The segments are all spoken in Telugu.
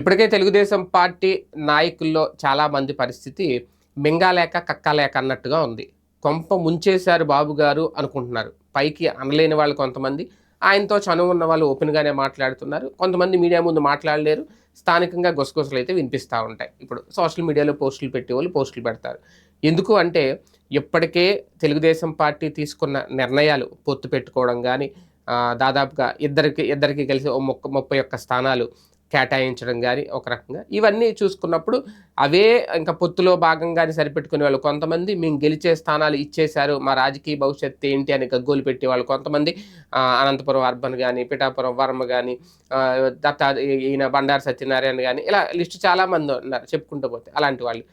ఇప్పటికే తెలుగుదేశం పార్టీ నాయకుల్లో చాలా మంది పరిస్థితి మింగాలేక కక్కాలేక అన్నట్టుగా ఉంది. కొంప ముంచేశారు బాబు గారు అనుకుంటున్నారు. పైకి అనలేని వాళ్ళు కొంతమంది. ఆయనతో చనువు ఉన్న వాళ్ళు ఓపెన్గానే మాట్లాడుతున్నారు. కొంతమంది మీడియా ముందు మాట్లాడలేరు. స్థానికంగా గుసగుసలు అయితే వినిపిస్తూ ఉంటాయి. ఇప్పుడు సోషల్ మీడియాలో పోస్టులు పెట్టే వాళ్ళు పోస్టులు పెడతారు. ఎందుకు అంటే ఇప్పటికే తెలుగుదేశం పార్టీ తీసుకున్న నిర్ణయాలు పొత్తు పెట్టుకోవడం కానీ దాదాపుగా ఇద్దరికి ఇద్దరికి కలిసి ముప్పై ఒక్క స్థానాలు కేటాయించడం కానీ ఒక రకంగా. ఇవన్నీ చూసుకున్నప్పుడు అవే ఇంకా పొత్తులో భాగంగానే సరిపెట్టుకునే వాళ్ళు కొంతమంది మేము గెలిచే స్థానాలు ఇచ్చేశారు మా రాజకీయ భవిష్యత్తు ఏంటి అని గగ్గోలు పెట్టేవాళ్ళు కొంతమంది అనంతపురం అర్బన్ కానీ పిఠాపురం వర్మ కానీ దత్తా ఈయన బండారు సత్యనారాయణ కానీ ఇలా లిస్ట్ చాలామంది ఉన్నారు చెప్పుకుంటూ పోతే అలాంటి వాళ్ళు.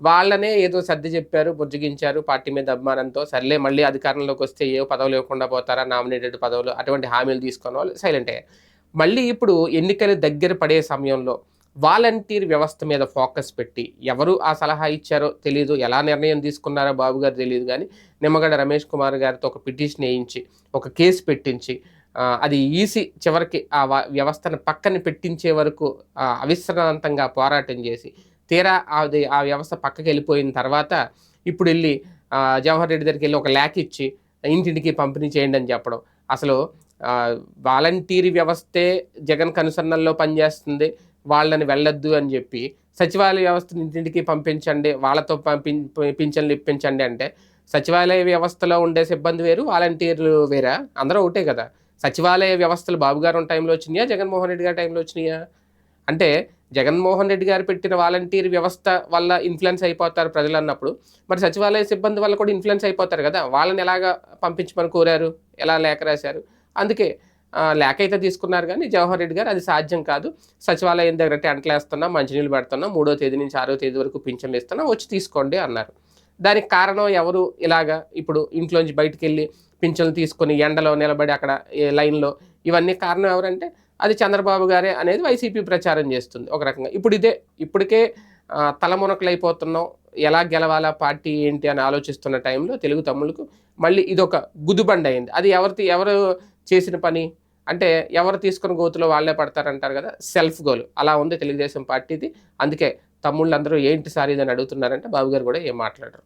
వాళ్ళనే ఏదో సర్ది చెప్పారు బుజ్జగించారు పార్టీ మీద అభిమానంతో సర్లే మళ్ళీ అధికారంలోకి వస్తే ఏ పదవులు ఇవ్వకుండా పోతారా నామినేటెడ్ పదవులు అటువంటి హామీలు తీసుకున్న వాళ్ళు సైలెంట్ అయ్యారు. మళ్ళీ ఇప్పుడు ఎన్నికలు దగ్గర పడే సమయంలో వాలంటీర్ వ్యవస్థ మీద ఫోకస్ పెట్టి ఎవరు ఆ సలహా ఇచ్చారో తెలియదు ఎలా నిర్ణయం తీసుకున్నారో బాబు గారు తెలియదు కానీ నిమ్మగడ్డ రమేష్ కుమార్ గారితో ఒక పిటిషన్ వేయించి ఒక కేసు పెట్టించి అది ఈసీ చివరికి ఆ వ్యవస్థను పక్కన పెట్టించే వరకు అవిశ్రాంతంగా పోరాటం చేసి తీరా అది ఆ వ్యవస్థ పక్కకి వెళ్ళిపోయిన తర్వాత ఇప్పుడు వెళ్ళి జవహర్ రెడ్డి దగ్గరికి వెళ్ళి ఒక ల్యాక్ ఇచ్చి ఇంటింటికి పంపిణీ చేయండి అని చెప్పడం. అసలు వాలంటీర్ వ్యవస్థే జగన్ కనుసన్నల్లో పనిచేస్తుంది వాళ్ళని వెళ్ళొద్దు అని చెప్పి సచివాలయ వ్యవస్థను ఇంటింటికి పంపించండి వాళ్ళతో పంపి పింఛన్లు ఇప్పించండి అంటే సచివాలయ వ్యవస్థలో ఉండే సిబ్బంది వేరు వాలంటీర్లు వేరా? అందరూ ఒకటే కదా. సచివాలయ వ్యవస్థలు బాబు గారు టైంలో వచ్చినాయా జగన్మోహన్ రెడ్డి గారి టైంలో వచ్చినాయా? అంటే జగన్మోహన్ రెడ్డి గారు పెట్టిన వాలంటీర్ వ్యవస్థ వల్ల ఇన్ఫ్లుయెన్స్ అయిపోతారు ప్రజలు అన్నప్పుడు. మరి సచివాలయ సిబ్బంది వల్ల కూడా ఇన్ఫ్లుయెన్స్ అయిపోతారు కదా. వాళ్ళని ఎలాగా పంపించమని కోరారు? ఎలా లేఖ రాశారు? అందుకే లేఖ అయితే తీసుకున్నారు కానీ జవహర్ రెడ్డి గారు అది సాధ్యం కాదు. సచివాలయం దగ్గర టెంట్లు వేస్తున్నాం మంచినీళ్ళు పెడుతున్నాం మూడో తేదీ నుంచి ఆరో తేదీ వరకు పింఛన్లు ఇస్తున్నాం వచ్చి తీసుకోండి అన్నారు. దానికి కారణం ఎవరు? ఇలాగా ఇప్పుడు ఇంట్లోంచి బయటికి వెళ్ళి పింఛన్లు తీసుకొని ఎండలో నిలబడి అక్కడ లైన్లో ఇవన్నీ కారణం ఎవరంటే అది చంద్రబాబు గారే అనేది వైసీపీ ప్రచారం చేస్తుంది ఒక రకంగా. ఇప్పుడు ఇదే ఇప్పటికే ఆ, తలమునకలైపోతున్నాం ఎలా గెలవాలా పార్టీ ఏంటి అని ఆలోచిస్తున్న టైంలో తెలుగు తమ్ముళ్ళకు మళ్ళీ ఇదొక గుదుబండ అయింది. అది ఎవరి ఎవరు చేసిన పని? అంటే ఎవరు తీసుకున్న గోతులో వాళ్ళే పడతారంటారు కదా సెల్ఫ్ గోల్. అలా ఉంది తెలుగుదేశం పార్టీది. అందుకే తమ్ముళ్ళందరూ ఏంటి సార్ ఇదని అడుగుతున్నారంటే బాబు గారు కూడా ఏం మాట్లాడరు.